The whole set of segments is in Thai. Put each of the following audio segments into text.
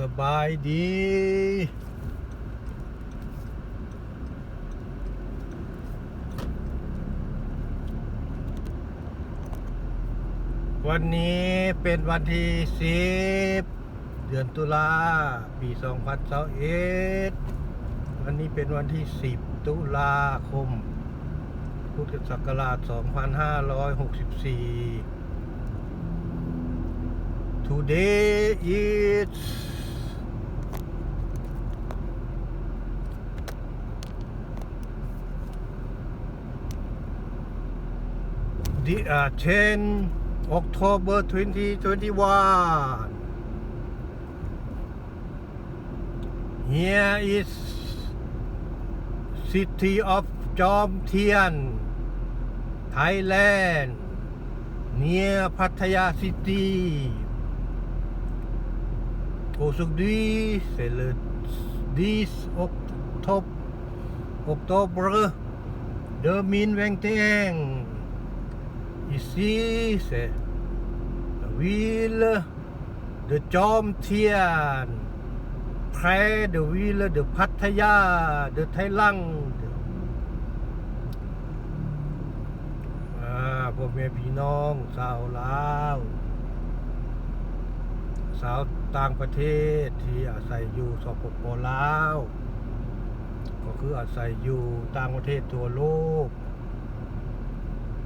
สบายดี วันนี้เป็นวันที่สิบเดือนตุลาปี2021วันนี้เป็นวันที่10ตุลาคม พุทธศักราช2564 Today is the uh, 10 October 2021. Here is city of Jom Tien, Thailand, near Pattaya City. Aujourd'hui, c'est le 10 octobre, octobre 2021. Ici, c'est la ville de Jom Tien, près de ville de Pattaya, de Thaïlande. อ่าพ่อแม่พี่น้องชาวลาวสาวต่างประเทศที่อาศัยอยู่สปปลาว ก็คืออาศัยอยู่ต่างประเทศทั่วโลก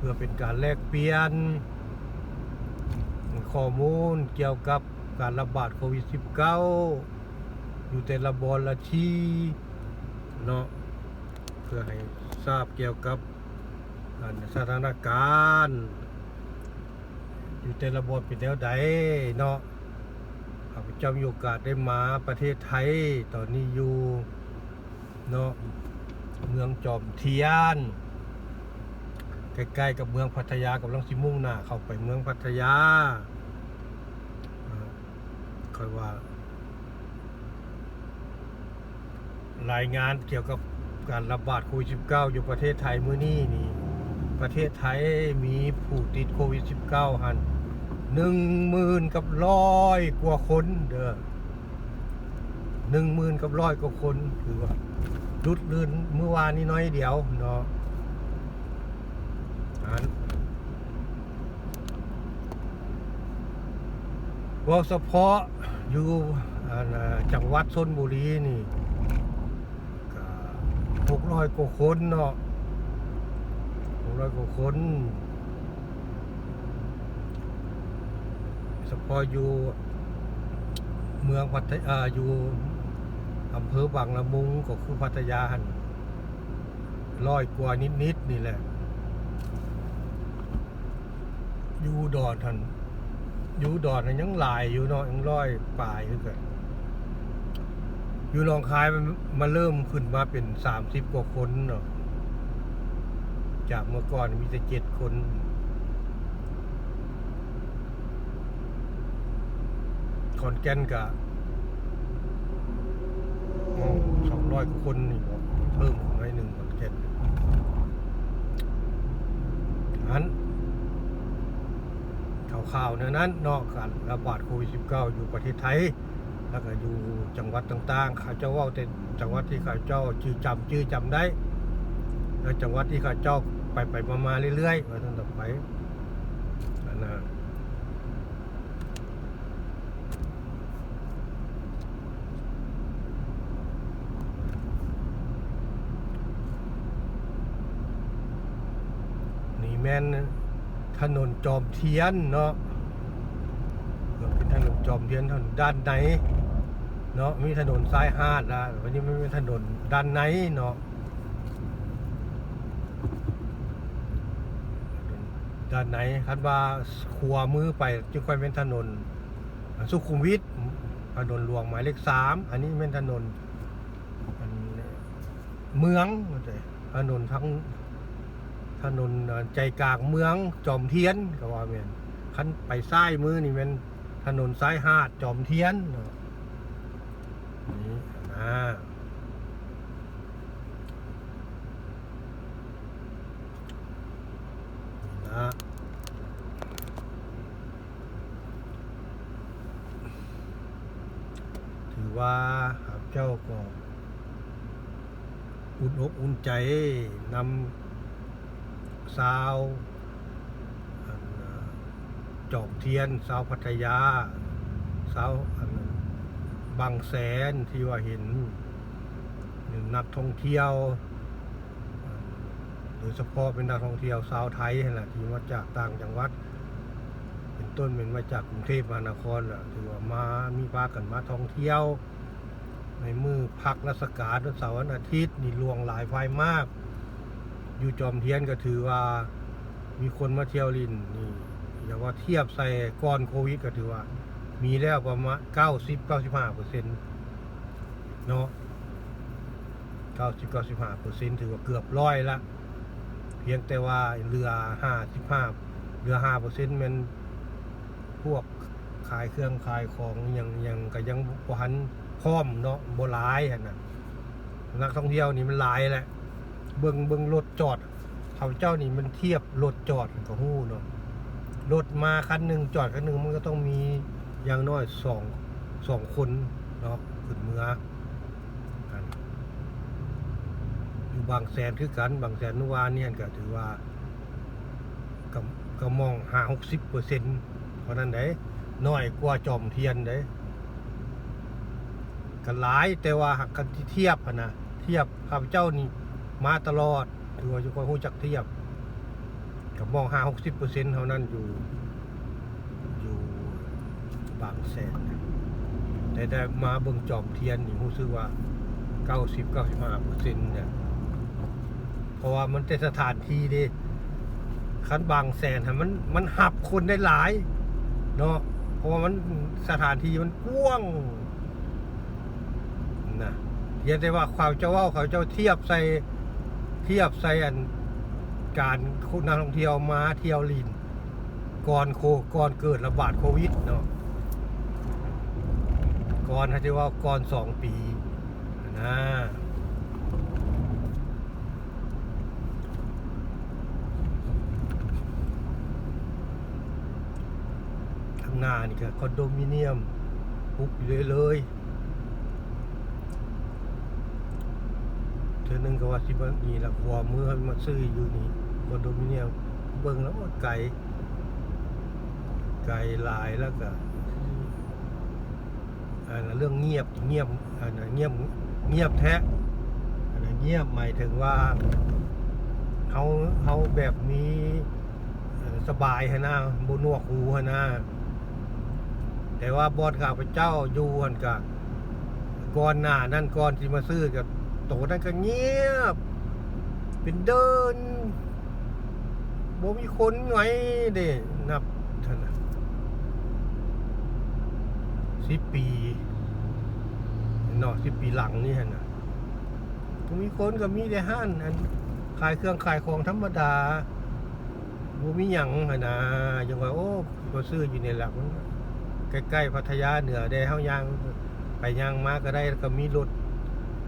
เพื่อเป็นการแลกเปลี่ยน ข้อมูลเกี่ยวกับการระบาดโควิด -19 อยู่แต่ละบอนละทีเนาะเพื่อให้ทราบเกี่ยวกับสถานการณ์ อยู่แต่ละบอนเป็นแนวใดเนาะข้าพเจ้ามีโอกาสได้มาประเทศไทยตอนนี้อยู่เนาะเมืองจอมเทียน ใกล้ๆกับเมืองพัทยากำลังสิมุ่งหน้าเข้าไปเมืองพัทยาค่อยว่า รายงานเกี่ยวกับการระบาดโควิด -19 อยู่ประเทศไทยมื้อนี้นี่ ประเทศไทยมีผู้ติดโควิด -19 หันหนึ่งหมื่นกับร้อยกว่าคนเด้อหนึ่งหมื่นกับร้อยกว่าคน คือว่าลุดลื่นเมื่อวานนี้น้อยเดียวเนาะ ว่าเฉพาะอยู่จังหวัดชนบุรีนี่หกร้อยกว่าคนเนาะหกร้อยกว่าคนเฉพาะอยู่เมืองพัทยาอยู่อำเภอบางละมุงก็คือพัทยาหันร้อยกว่านิดๆนี่แหละ อยู่ดอนทันอยู่ดอนยังหลายอยู่เนาะยังร้อยปลายคือกันอยู่หนองคายมันมาเริ่มขึ้นมาเป็นสามสิบกว่าคนเนาะจากเมื่อก่อนมีแต่เจ็ดคนขอนแก่นกะสองร้อยกว่าคนนี่บอกเพิ่มขึ้นมาหนึ่งขอนแก่นอัน ข่าวๆเนี่ยนั้นนอกการระบาดโควิด -19 อยู่ประเทศไทย แล้วก็อยู่จังหวัดต่างๆ เขาเจ้าว่าแต่จังหวัดที่เขาเจ้าชื่อจำชื่อจำได้ แล้วจังหวัดที่เขาเจ้าไปไปมาๆเรื่อยๆว่าตั้งแต่ไปอันนะนี่แม่น ถนนจอมเทียนเนาะเออเป็นถนนจอมเทียนถนนด้านในเนาะมีถนนซ้ายหาดละวันนี้ไม่เป็นถนนด้านในเนาะด้านในคันว่าขัวมือไปจึงค่อยเป็นถนน สุขุมวิทถนนหลวงหมายเลขสามอันนี้เป็นถนนอันเมืองถนนทั้ง ถนนใจกลางเมืองจอมเทียนก็ว่าแม่นคันไปซ้ายมือนี่เป็นถนนซ้ายหาดจอมเทียนนี่นะนี่นะอว่าหากเจ้าก็อุ่นอกอุ่นใจนำ สาวจอมเทียนสาวพัทยาสาวบางแสนที่ว่าเห็นหนึ่งนักท่องเที่ยวโดยเฉพาะเป็นนักท่องเที่ยวสาวไทยนั่แหละที่มาจากต่างจังหวัด เป็นต้นเป็นมาจากกรุงเทพมหานครแหละถือว่ามามีพากันมาท่องเที่ยว ในมือพักราชการวันเสาร์วันอาทิตย์นี่ลวงหลายไฟมาก อยู่จอมเทียนก็ถือว่ามีคนมาเที่ยวลินนี่อย่าว่าเทียบใส่ก่อนโควิดก็ถือว่า มีแล้วประมาณ90 95เก้าสิบห้าเปอร์เซ็นต์เนาะ90 95เก้าสิบห้าเปอร์เซ็นต์ถือว่าเกือบร้อยละ เพียงแต่ว่าเรือ55เรือ5เปอร์เซ็นต์มันพวกขายเครื่องขายของยังยังก็ยังบ่ทันพร้อมเนาะโบ่หลายหั่นน่ะนักท่องเที่ยวนี่มันหลายแหละ เบิ่งเบิ่งรถจอด เขาเจ้านี่มันเทียบรถจอดก็ฮู้เนาะรถมาคันหนึ่งจอดคันหนึ่งมันก็ต้องมีอย่างน้อยสองสองคนเนาะขึ้นเมืออันอยู่บางแสนคือกันบางแสนนุวานเนี่ยก็ถือว่าก็ก็มองห้าหกสิบเปอร์เซ็นต์เพราะนั้นได้น้อยกว่าจอมเทียนได้กันหลายแต่ว่าหักกันที่เทียบนนะเทียบข้าพเจ้านี่ มาตลอดถือว่าอยู่คนหู้จักเทียบ กับมองห้าหกสิบเปอร์เซ็นต์เท่านั้นอยู่ อยู่บางแสนแต่ได้มาเบิ่งจอมเทียนนี่รู้สึกว่าเก้าสิบเก้าสิบห้าเปอร์เซ็นต์เนี่ยเพราะว่ามันเป็นสถานที่เดิคันบางแสนฮะมันมันหับคนได้หลายเนาะเพราะว่ามันสถานที่มันกว้างนะเรียกได้ว่าความเจ้าว่าเขาวเจ้าเทียบใส่ ทียบใส่อันการนักท่องเที่ยวมาเที่ยวลินก่อนโคก่อนเกิดระบาดโควิดเนาะก่อนที่ว่าก่อนสองปีนะข้างหน้านี่ก็คอนโดมิเนียมปุ๊บเลยเลยเธอนึง ก็ว่าสิบนี่ละขวามือมาซื้ออยู่นี่คอนโดมิเนียมเบิ่งแล้วไกลไกลลายแล้วก็อันนั้นเรื่องเงียบเงียบอันนั้นเงียบเงียบแท้อันนั้นเงียบหมายถึงว่าเขาเขาแบบมีเอ่อสบายฮะนะบนวกหูฮะนะแต่ว่าบอดข้าพเจ้าอยู่หันกะก่อนหน้านั่นก่อนที่มาซื้อกับ โตนั่นก็เงียบ เป็นเดินบ่มีคนไงเด้นับท่านสิปีเนาะสิปีหลังนี่ฮะนะบ่มีคนก็มีแต่ห้านอันขายเครื่องขายของธรรมดาบ่มีหยังหั่นะยังว่าโอ้ก็ซื้ออยู่ในหลักใกล้ๆพัทยาเหนือได้เฮาย่างไปย่างมาก็ได้ก็มีรถ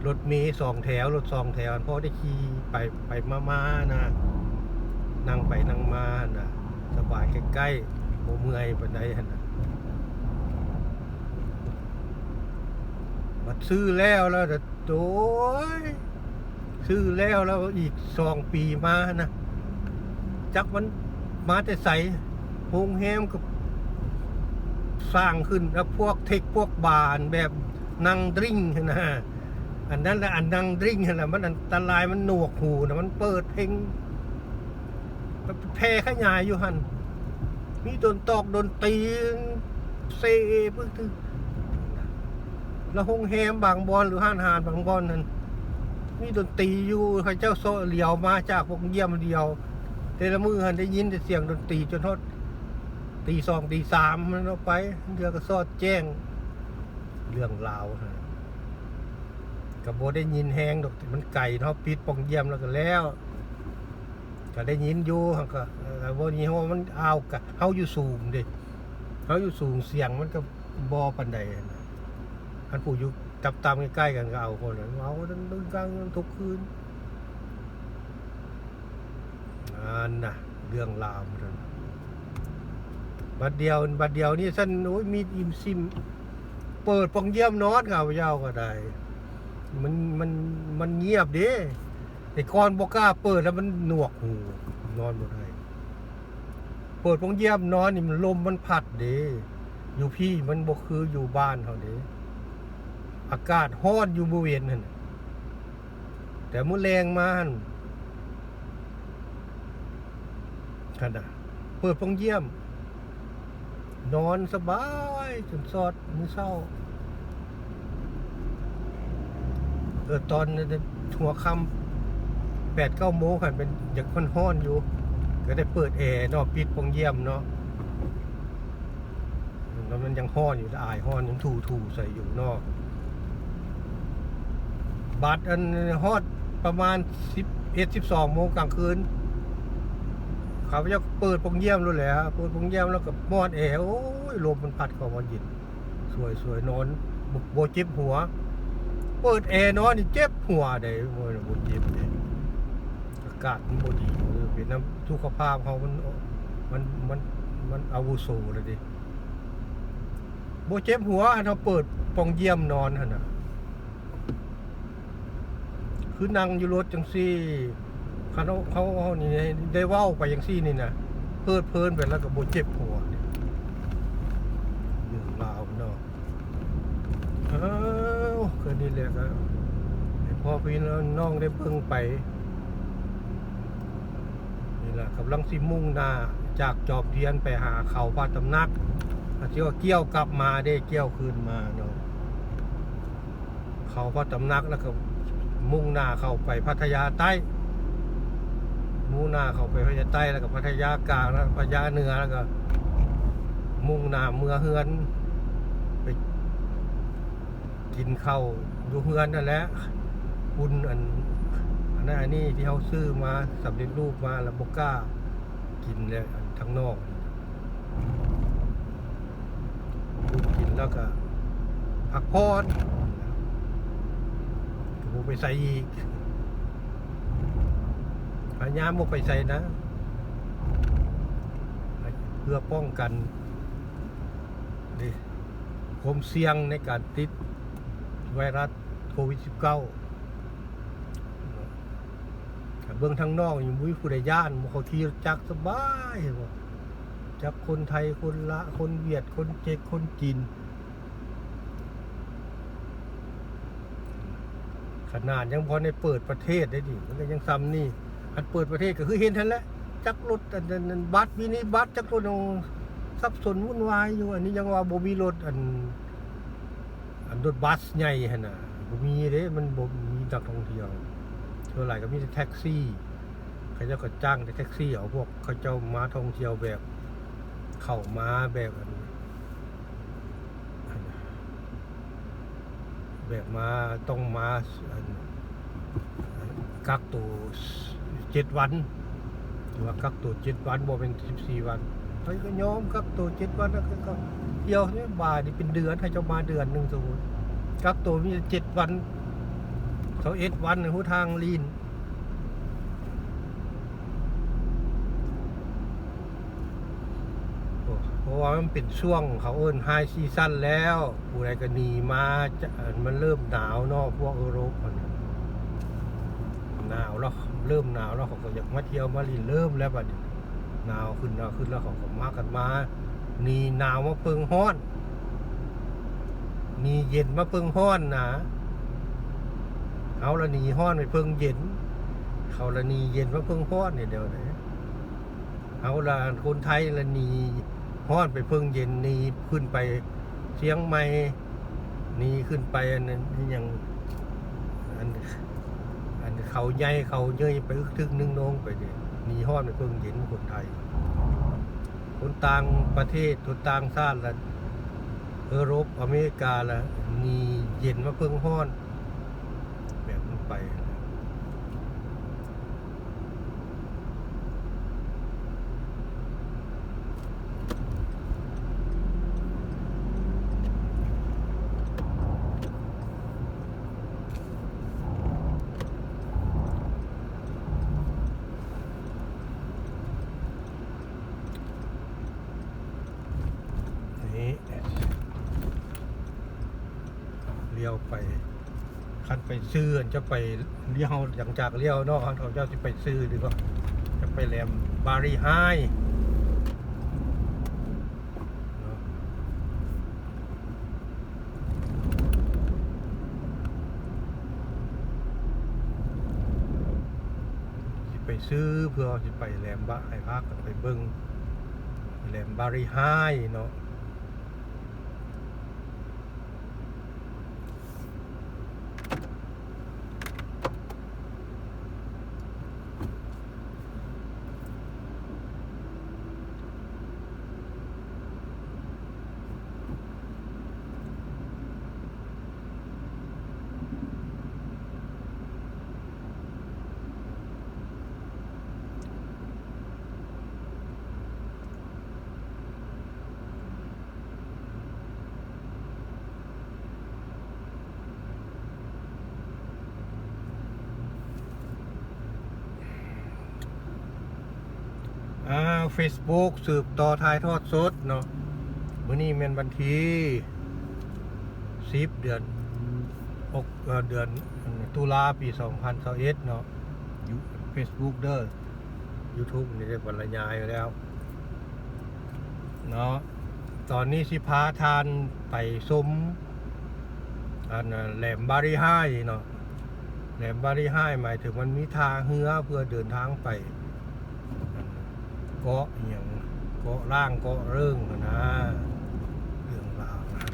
รถเมล์สองแถว รถสองแถวพอได้ขี่ไปไปมาๆนะ นั่งไปนั่งมานะสบายใกล้ๆโมเมื่อยปานใดนะบัดซื้อแล้วแล้วแต่โต้ยซื้อแล้วแล้วอีกสองปีมานะจักมันมาแต่ใสโรงแรมก็สร้างขึ้นแล้วพวกเทคพวกบานแบบนั่งดริ้งนะ อันนั้นแหละอันนั่งดริ้งหั่นน่ะมันอันตรายมันหนวกหูนะมันเปิดเพลงแพร่ขยายอยู่หันมีโดนตอกโดนตีเซเพิ่งถึงแล้วห้องแฮมบางบอลหรือห้านหานบางบอลนั่นมีดนตรีอยู่ใครเจ้าโซเหลียวมาจากพวกเยี่ยมเดียวแต่ละมือหันได้ยินแต่เสียงดนตรีจนทอดตีสองตีสามมันเอาไปเดือก็ซอดแจ้ง เรื่องราวฮะ กับโบได้ยินแหงดอกมันไก่เนาะปิดปองเยี่ยมแล้วก็แล้ว ก็ได้ยินอยู่หั่นก็เอ่อวันนี้ว่าะมันเอากะเฮาอยู่สูงเดิเฮาอยู่สูงเสียงมันก็บ่ปานใดอันผู้อยู่ตับตามใกล้ๆกันก็เอาคนนั้นเอาดันดึงกลางทุกคืนอันน่ะเรื่องราวมันบัดเดียวบัดเดียวนี่ซั่นโอ้ยมีอิมซิม เปิดปองเยี่ยมนอนข้าพเจ้าก็ได้ มันมันมันเงียบเด้แต่กอนบ่กล้าเปิดแล้วมันหนวกหูนอนบ่ได้เปิดปองเยี่ยมนอนนี่มันลมมันพัดเด้อยู่พี่มันบ่คืออยู่บ้านเฮาเด้อากาศร้อนอยู่บริเวณนั่นแต่มื้อแรงมาหั่นขนาดเปิดปองเยี่ยม นอนสบายจนสอดมื้อเช้า เออตอนหัวค่ำแปดเก้าโมงค่ะเป็นอยากค่อนห้อนอยู่ ก็ได้เปิดแอร์เนาะปิดโปงเยี่ยมเนาะแล้วมันยังห้อนอยู่อายห้อนยังถูถูใส่อยู่เนอกบัตรอันฮอดประมาณสิบเอ็ดสิบสองโมงกลางคืนเขาจะเปิดปงเยี่ยมรู้แหละเปิดปงเยี่ยมแล้วก็มอดแอร์โอ้ยลมมันพัดเข้ามาย็นสวยสวยนอนบโบเจ็บหัว เปิดแอร์นอนนี่เจ็บหัวได้โอ้ยบ่เจ็บเลยอากาศมันบ่ดีเออเป็นน้ำสุขภาพเขามันมันมันมันอาวุโสเลยดิบ่เจ็บหัวอันเขาเปิดปองเยี่ยมนอนหั่นน่ะคือนั่งอยู่รถจังซี่เขาเขาเขานี่ได้เว้าไปจังซี่นี่น่ะเพิดเพลินไปแล้วก็บ่เจ็บหัวนี่เรื่องราวเนาะ นี่แหละก็พ่อพี่น้องได้เบิ่งไป นี่แหละกำลังสิมุ่งหน้าจากจอบเทียนไปหาเขาพระตำนักอาจจะว่าเกี่ยวกลับมาได้เกี่ยวคืนมาเนาะเขาพระตำนักแล้วก็มุ่งหน้าเข้าไปพัทยาใต้ มุ่งหน้าเข้าไปพัทยาใต้แล้วก็พัทยากลางแล้วพัทยาเหนือแล้วก็ มุ่งหน้าเมืองเฮือน กินข้าวอยู่เฮือนนั่นแหละบุญอันอันนั้นอันนี้ที่เขาซื้อมาสำเร็จรูปมาแล้วบก้า กินเลยทั้งนอกบุญกินแล้วก็พักผ่อนก็บ่ไปใส่อีกพยายามบ่ไปใส่นะ เพื่อป้องกันดิความเสี่ยงในการติด ไวรัสโควิด -19 เบื้องทางนอกอยู่มุ้ยผู้ใดย่านบ่เขาขี่รถจักรสบายบ่จับคนไทยคนละคนเวียดคนเจกคนจีนขนาดยังพอในเปิดประเทศได้ดิมันก็ยังซ้ำนี่อันเปิดประเทศก็คือเห็นทันแล้วจักรรถอันนั้นบัตรมินิบัตรจักรรถอาสับสนวุ่นวายอยู่ อันนี้ยังว่าบมีรถอัน อันรถบัสใหญ่หั่นน่ะมีเด้มันบ่มีนักท่องเที่ยวเท่าไหร่ก็มีแต่แท็กซี่เขาเจ้าก็จ้างแต่แท็กซี่เอาพวกเขาเจ้ามาท่องเที่ยวแบบ เข้ามาแบบอันแบบมาต้องมากักตัวเจ็ดวันหรือว่ากักตัวเจ็ดวันบ่เป็นสิบสี่วันเฮ้ยก็ยอมกักตัวเจ็ดวันแล้วก็ เที่ยวเนี่ยบานี่เป็นเดือนให้เจ้ามาเดือนหนึ่งสมมติกักตัวมีเจ็ดวันเขาเอ็ดวันในหูทางลีนเพราะว่ามันเป็นช่วงเขาเอิ้นไฮซีซั่นแล้วผู้ใดก็หนีมาจะมันเริ่มหนาวเนาะพวกยุโรปมันหนาวแล้วเริ่มหนาวแล้วเขาก็อยากมาเที่ยวมาลินเริ่มแล้วบัดหนาวขึ้นหนาวขึ้นแล้วเขาก็มากันมา นีหนาวมาเพิงฮ้อนนีเย็นมาเพิงฮ้อนนะเอาละหนีฮ้อนไปเพิงเย็น เขาละนีเย็นมาเพิงฮ้อนเนี่ยเดี๋ยวไหนเอาละคนไทยละนีฮ้อนไปเพิ่งเย็นนีขึ้นไปเชียงใหม่นีขึ้นไปอันนั้นยังอันอันเขาใหญ่เขาเยยไปอึกทึกนึงน้องไปเดียนีฮ้อนไปเพิ่งเย็นคนไทยุนต่างประเทศคนต่างชาติละเอโรปอเมริกาละหนีเย็นมาเพิ่งห้อน แบบมันไป นี่าไปคันไปซื้อจะไปเลี้ยวหลังจากเลี้ยวนอกเขาเจ้าจะไปซื้อดีกว่าจะไปแหลมบารีไฮไปซื้อเพื่อจะไปแหลมบะให้พักไปเบิ้งแหลมบารีไฮเนาะ อ่า Facebook สืบต่อทายทอดสดเนาะมื้อนี้แม่นวันที่10เดือนอกเดือนตุลาปี 2021เนาะอยู่ Facebook เด้อ YouTube นี่ได้บรรยายไว้แล้ว เนาะตอนนี้สิพาทานไปซุ้มอันน่ะแหลมบารีไฮเนาะแหลมบารีไฮหมายถึงมันมีทางเฮือเพื่อเดินทางไป เกาะอย่างเกาะล่างเกาะเรื่องนะนะเรื่องราวนะ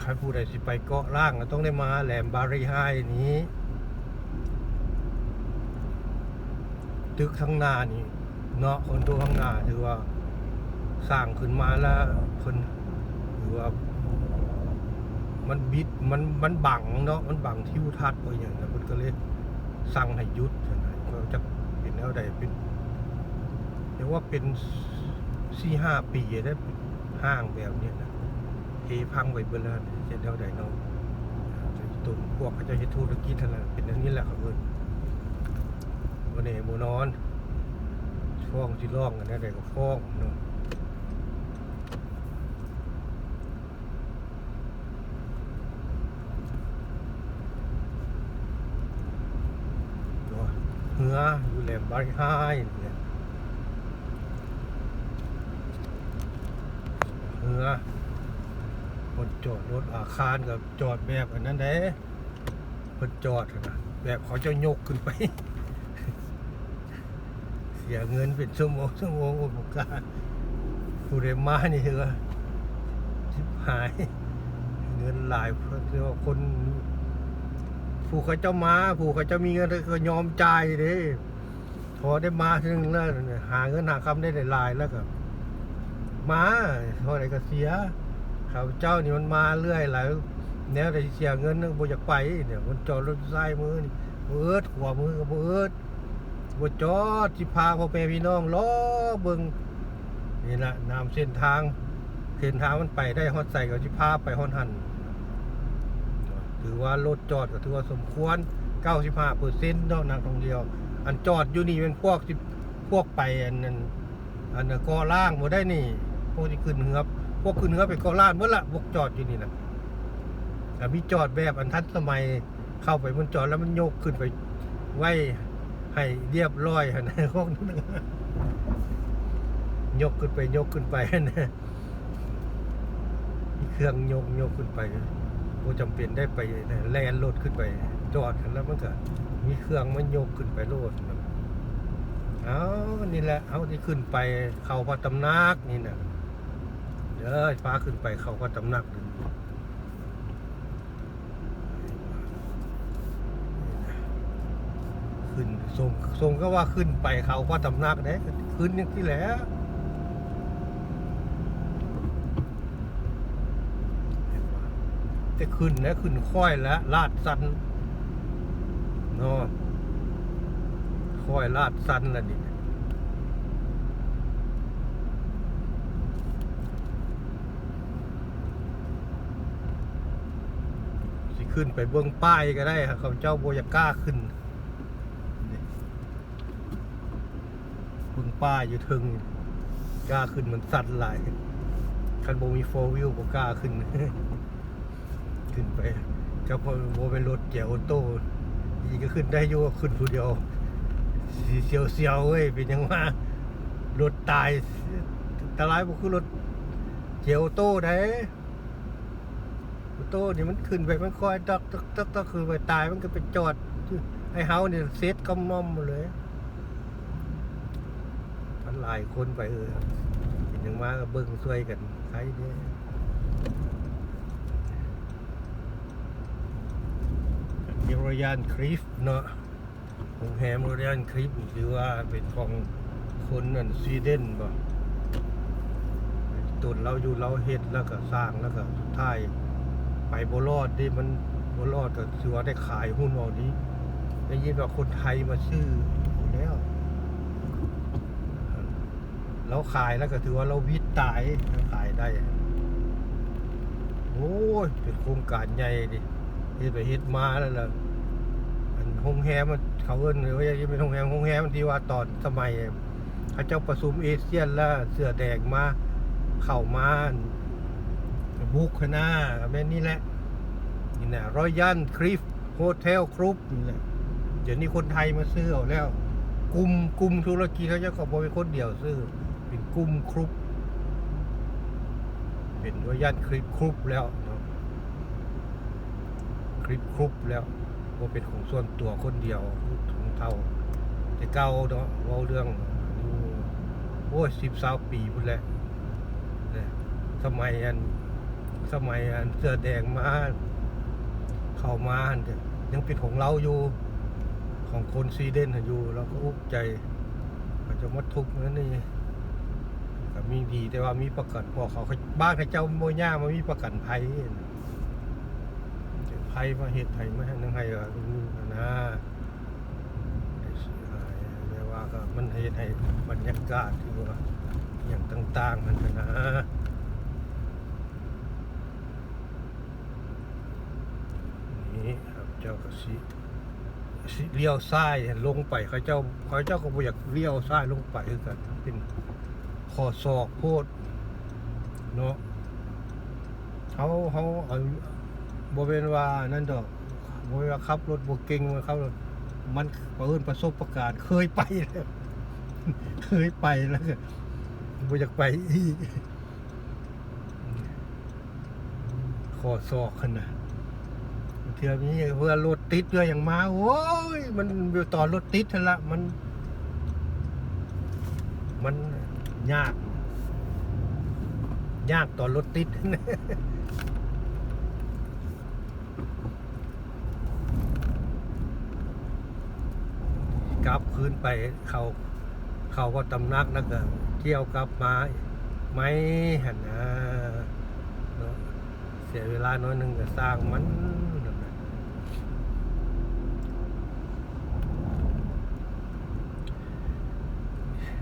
ใครผู้ใดสิไปเกาะล่างก็ต้องได้มาแหลมบารีไฮนี้ ตึกข้งหน้านี่เนาะคนตัวข้างหน้าถือว่าสร้างขึ้นมาแล้วคนถือว่า มันบิดมันมันบังเนาะมันบังทิวทัศน์อะไรอย่างนั้นมันก็เลยสั่งให้ยุดนะก็จะเป็นแนวใดเป็นเรียกว่าเป็นสี่ห้าปีได้ห้างแบบเนี้ยนะเทพังไปเบดแล้วจะแนวใดเนาะตุนพวกเขาจะเฮ็ดธุรกิจอะไรเป็นอย่างนี้แหละครับเพื่อนวันนี้โมนอนฟ้องสิร้องกันนะใดก็ฟ้องเนาะ เหืออยู่แลมบาริไฮเนี่ยเหือคนจอดรถอาคารกับจอดแบบอันนั้นเด้คนจอดนะแบบเขาจะยกขึ้นไป เสียเงินเป็นชั่วโมงชั่วโมงอุปการผู้เรมานี่เหรอชิบหาย เงินหลายเพราะว่าคน ผู้เขาเจ้ามาผู้เขาเจ้ามีเงินก็ยอมจ่ายเด้พอได้มาถึงแล้วหาเงินหาคำได้หลายแล้วก็มาเท่าไหร่ก็เสียเขาเจ้านี่มันมาเรื่อยหลายแนวแต่เสียเงินนึงบ่อยากไปเนี่ยมันจอดรถซ้มือนี่บ่เอิดขวามือก็บ่เอิดบ่จอดสิพาพ่อแม่พี่น้องล้อเบิ่งนี่ละนำเส้นทางเส้นทางมันไปได้ฮอดใส่ก็สิพาไปฮอดหัน ถือว่ารถจอดก็ถือว่าสมควร 95เปอร์เซ็นต์เนาะนักท่องเที่ยว อันจอดอยู่นี่เป็นพวกที่พวกไปอันนั้นอันก่อล่างบ่ได้นี่ พวกที่ขึ้นเหือพวกขึ้นเหือไปก่อล่างเมื่อละพวกจอดอยู่นี่นะแต่มีจอดแบบอันทันสมัยเข้าไปมันจอดแล้วมันโยกขึ้นไปไว้ให้เรียบร้อยหันนะพวกนั้นยกขึ้นไปยกขึ้นไปนะเครื่องยกยกขึ้นไป บ่จำเป็นได้ไปแล่นรถขึ้นไป จอดแล้วมันก็มีเครื่องมันโยกขึ้นไปโลดเอานี่แหละ เอาที่ขึ้นไปเข้าพระตำนักนี่นะเด้อฟ้าขึ้นไปเข้าพระตำนักขึ้นทรงทรงก็ว่าขึ้นไปเขาพระตำนักเด้ขึ้นอย่างที่แหละ จะขึ้นนะขึ้นค่อยแล้วลาดสันเนาะค่อยลาดสันแล้วนี่สิขึ้นไปเบื้องป้ายก็ได้ครับเขาเจ้าโบยาก้าขึ้นเบื้องป้ายอยู่ถึงกล้าขึ้นมันสั่นหลายคันโบมีโฟวิวก็กล้าขึ้น ขึ้นไปก็พอโบเป็นรถเกียร์ออโต้ยีก็ขึ้นได้อยู่ขึ้นผู้เดียวเสียวเสียวๆเว้ยเป็นยังว่ารถตายตรายบ่คือรถเกียร์ออโต้ได้ออโต้นี่มันขึ้นไปมันคอยตักตักตักตักคือไปตายมันก็ไปจอดไอ้เฮาเนี่ยเซตก็มอมหมดเลยมันหลายคนไปเออเห็นยังมาเบิ่งช่วยกันใครเนี่ย มีรยันคริฟเนาะโรงแรมรยันคริฟถือว่าเป็นของคนนั่นสวีเดนบ่ตุนเราอยู่เราเฮ็ดแล้วก็สร้างแล้วก็สุดท้ายไปบรอดดิมันบรอดก็ถือว่าได้ขายหุ้นเอานี้ได้ยินว่าคนไทยมาซื้ออยู่แล้วเราขายแล้วก็ถือว่าเราวิตตายขายได้ โอ้ยเป็นโครงการใหญ่ดิ เฮ็ดไปเฮ็ดมาแล้วล่ะอันโรงแรมมันเขาเอิ้นว่าจะเป็นโรงแรมโรงแรมที่ว่าตอนสมัยเขาเจ้าประชุมเอเชียนแล้วเสื้อแดงมาเข้ามาบุกคณะแม่นี่แหละนี่นะรอยันคริฟโฮเทลครุปนี่แหละเดี๋ยวนี้คนไทยมาซื้อเอาแล้วกลุ่มกลุ่มธุรกิจเขาจะขอบเป็นคนเดียวซื้อ เป็นกลุ่มครุปเป็นรอยันคริปครุปแล้ว เนาะคริปครุปแล้วว่าเป็นของส่วนตัวคนเดียวของเท่า แต่เก่าเนาะเว่าเรื่องโอ้ยสิบสาวปีพุ่นแหละเนี่ยสมัยอันสมัยอันเสื้อแดงมา เข้ามาอันเดียยังเป็นของเราอยู่ ของคนสวีเดนอยู่เราก็อุกใจอาจจะมาทุกข์นั่นนี่ก็มีดีแต่ว่ามีประกันพอเขาเขาบ้านเขาเจ้าโมย่ามามีประกันภัย ภัยมาเหตุภัยมาให้นังไงก็มีนะได้เสียหายแต่ว่าก็มันเหตุให้บรรยากาศที่ว่าอย่างต่าง ๆ มันนะนี่ครับเจ้าก็สิสิเลี้ยวซ้ายลงไปเขาเจ้าเขาเจ้าก็บ่อยากเลี้ยวซ้ายลงไปคือกันเป็นขอศอกโพดเนาะเขาเขาเอา บ่เป็นว่านั่นดอกบ่เป็นว่าขับรถบ่เก่งว่าขับมันเพิ่นประสบประการเคยไปแล้วเคยไปแล้วบ่อยากไปอีกขอศอกขนาดเที่ยวนี้เพื่อรถติดด้วยออย่างมาโอ้ยมันอยู่ตอนรถติดนั่นละมัน มันยาก ยากตอนรถติด กลับคืนไปเขาเขาก็ตำนักแล้วก็เที่ยวกลับมาไม่หันนะเสียเวลาน้อยหนึงก็สร้างมัน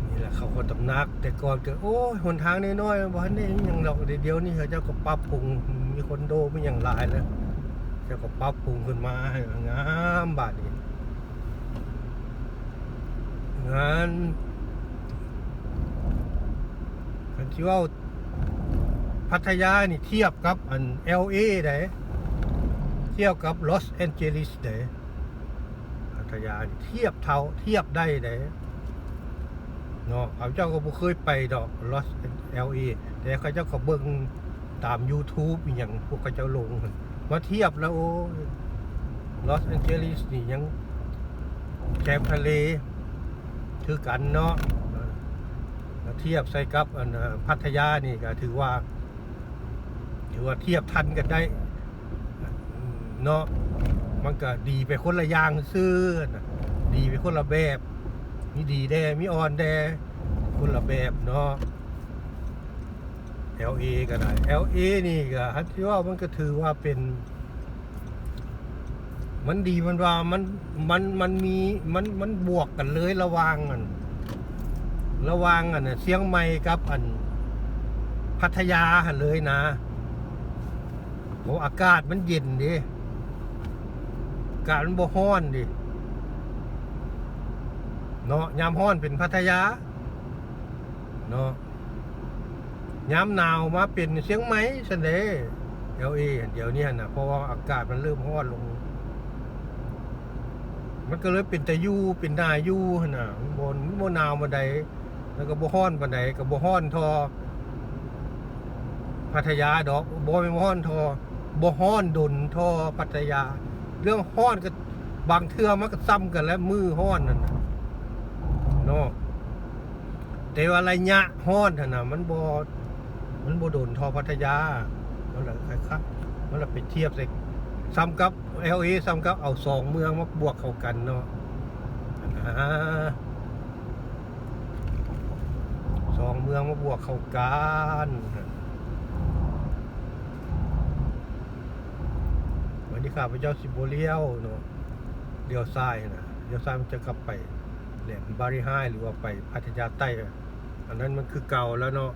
นี่แหละเขาก็ตำนัก แต่ก่อนก็โอ้ยหนทางน้อยๆวันนี้ยังดอกเดี๋ยวนี่เขาเจ้าก็ปรับปรุงมีคอนโดไม่อย่างลายแล้วเจ้าก็ปรับปรุงขึ้นมาให้งามบาดนี งานคันที่ว่าพัทยานี่เทียบกับอัน LA ได้เทียบกับลอสแอนเจลิสได้พัทยานี่เทียบเท่าเทียบได้ได้เนาะเขาเจ้าก็บ่เคยไปดอกลอส LA แต่เขาเจ้าก็เบิ่งตาม YouTube อหย่างพวกเขาเจ้าลงมาเทียบแล้วโอ้ลอสแอนเจลิสนี่ยังแคมทะเล คือกันเนาะเทียบใส่กับอันพัทยานี่ก็ถือว่า ถือว่าเทียบทันกันได้เนาะมันก็ดีไปคนละอย่างซื่อนะดีไปคนละแบบมีดีแดมีอ่อนแดคนละแบบเนาะ LA ก็ได้ LA นี่ก็ฮัทที่ว่ามันก็ถือว่าเป็น มันดีมันว่ามันมันมันมีมันมันบวกกันเลยระวางอัน ระวางอันนะเชียงใหม่กับอัน พัทยาหันเลยนะโอ้อากาศมันเย็นดิอากาศมันบ่ฮ้อนดิเนาะยามฮ้อนเป็นพัทยาเนาะย้ำหนาวมาเป็นเสียงไหมสันเดเดี๋ยวเอเดี๋ยวนี้นะเพราะว่าอากาศมันเริ่มร้อนลง มันก็เลยเป็นตะยูเป็นหนายูหั่นน่ะมันบนมันบ่หนาวบันไดแล้วก็บ่ฮ้อนบันไดก็บ่ฮ้อนทอพัทยาดอกบ่แม่นบ่ฮ้อนทอบ่ฮ้อนดนทอพัทยา เรื่องฮ้อนก็บางเทื่อมันก็ซ้ำกันแล้วมือฮ้อนนั่นน่ะเนาะแต่ว่าระยะฮ้อนหั่นน่ะมันบ่มันบ่โดนทอพัทยามันละคล้ายๆมันละไปเทียบใส่ ซ้ำกับ LA ซ้ำกับเอาสองเมืองมาบวกเข้ากันเนาะสองเมืองมาบวกเข้ากันวันนี้ข้าพเจ้าสิบโบเลี้ยวเนาะเลี้ยวซ้ายนะเลี้ยวซ้ายมันจะกลับไปแหลมบาริไฮหรือว่าไปพัทยาใต้ อันนั้นมันคือเก่าแล้วเนาะ